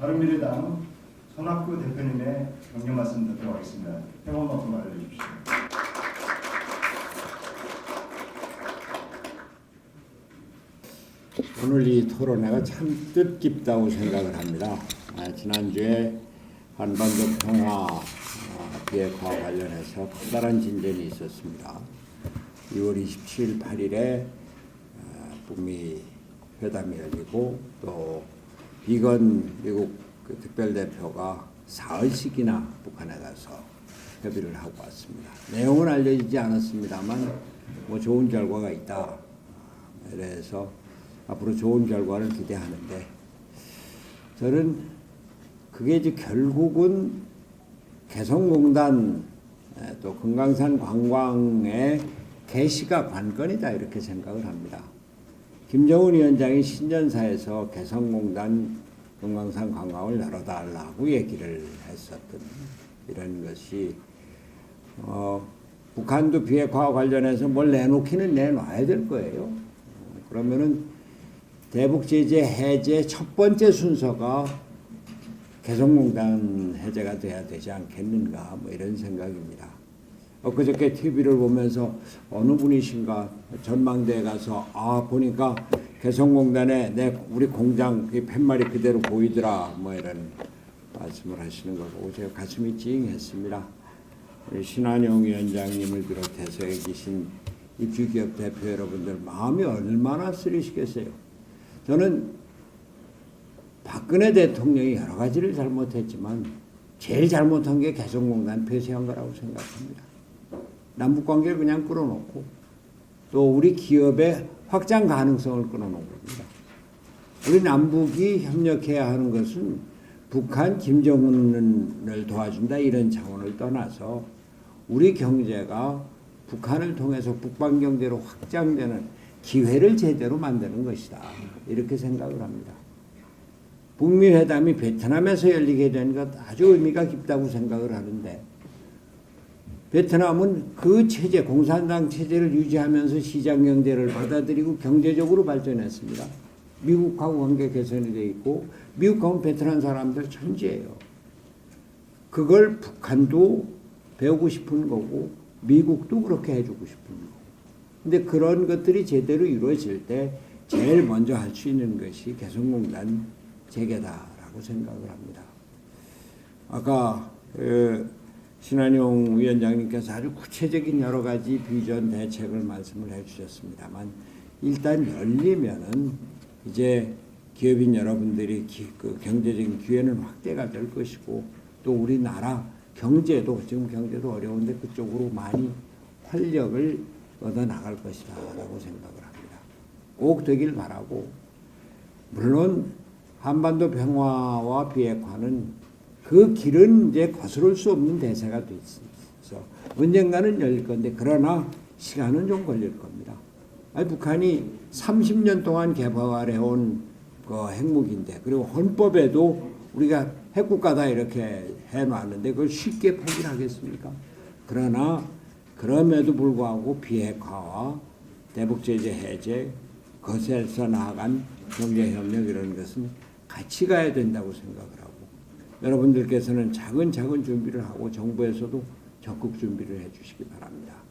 바른미래당 손학규 대표님의 격려 말씀 듣도록 하겠습니다. 평원 말씀 알려주십시오. 오늘 이 토론회가 참 뜻깊다고 생각을 합니다. 아, 지난주에 한반도 평화 어, 비핵화 관련해서 커다란 진전이 있었습니다. 2월 27일, 8일에 어, 북미 회담이 열리고 또 비건 미국 그 특별대표가 사흘씩이나 북한에 가서 협의를 하고 왔습니다. 내용은 알려지지 않았습니다만 뭐 좋은 결과가 있다. 그래서 앞으로 좋은 결과를 기대하는데 저는 그게 이제 결국은 개성공단 에, 또 금강산 관광의 개시가 관건이다 이렇게 생각을 합니다. 김정은 위원장이 신년사에서 개성공단 금강산 관광을 열어달라고 얘기를 했었던 이런 것이 어, 북한도 비핵화 관련해서 뭘 내놓기는 내놔야 될 거예요. 어, 그러면은 대북 제재 해제 첫 번째 순서가 개성공단 해제가 돼야 되지 않겠는가 뭐 이런 생각입니다. 엊그저께 TV를 보면서 어느 분이신가 전망대에 가서 아 보니까 개성공단에 내 우리 공장 그 팻말이 그대로 보이더라 뭐 이런 말씀을 하시는 걸 보고 제가 가슴이 찡했습니다. 우리 신한용 위원장님을 비롯해서 계신 입주기업 대표 여러분들 마음이 얼마나 쓰리시겠어요. 저는 박근혜 대통령이 여러 가지를 잘못했지만 제일 잘못한 게 개성공단 폐쇄한 거라고 생각합니다. 남북 관계를 그냥 끌어놓고 또 우리 기업의 확장 가능성을 끊어놓은 겁니다. 우리 남북이 협력해야 하는 것은 북한 김정은을 도와준다 이런 차원을 떠나서 우리 경제가 북한을 통해서 북방 경제로 확장되는 기회를 제대로 만드는 것이다. 이렇게 생각을 합니다. 북미 회담이 베트남에서 열리게 된 것 아주 의미가 깊다고 생각을 하는데 베트남은 그 체제 공산당 체제를 유지하면서 시장 경제를 받아들이고 경제적으로 발전했습니다. 미국하고 관계 개선이 돼 있고 미국하고 베트남 사람들 천지예요. 그걸 북한도 배우고 싶은 거고 미국도 그렇게 해주고 싶은 거고. 근데 그런 것들이 제대로 이루어질 때 제일 먼저 할 수 있는 것이 개성공단 재개다라고 생각을 합니다. 아까 그 신한용 위원장님께서 아주 구체적인 여러 가지 비전 대책을 말씀을 해주셨습니다만 일단 열리면은 이제 기업인 여러분들이 기, 그 경제적인 기회는 확대가 될 것이고 또 우리나라 경제도 지금 경제도 어려운데 그쪽으로 많이 활력을 얻어 나갈 것이다라고 생각을 합니다. 꼭 되길 바라고 물론 한반도 평화와 비핵화는 그 길은 이제 거스를 수 없는 대세가 돼 있어. 언젠가는 열릴 건데 그러나 시간은 좀 걸릴 겁니다. 아니, 북한이 30년 동안 개발해 온 그 핵무기인데 그리고 헌법에도 우리가 핵국가다 이렇게 해놨는데 그걸 쉽게 포기하겠습니까? 그러나 그럼에도 불구하고 비핵화와 대북 제재 해제 거세서 나아간 경제협력 이런 것은 같이 가야 된다고 생각을 하고 여러분들께서는 차근차근 준비를 하고 정부에서도 적극 준비를 해 주시기 바랍니다.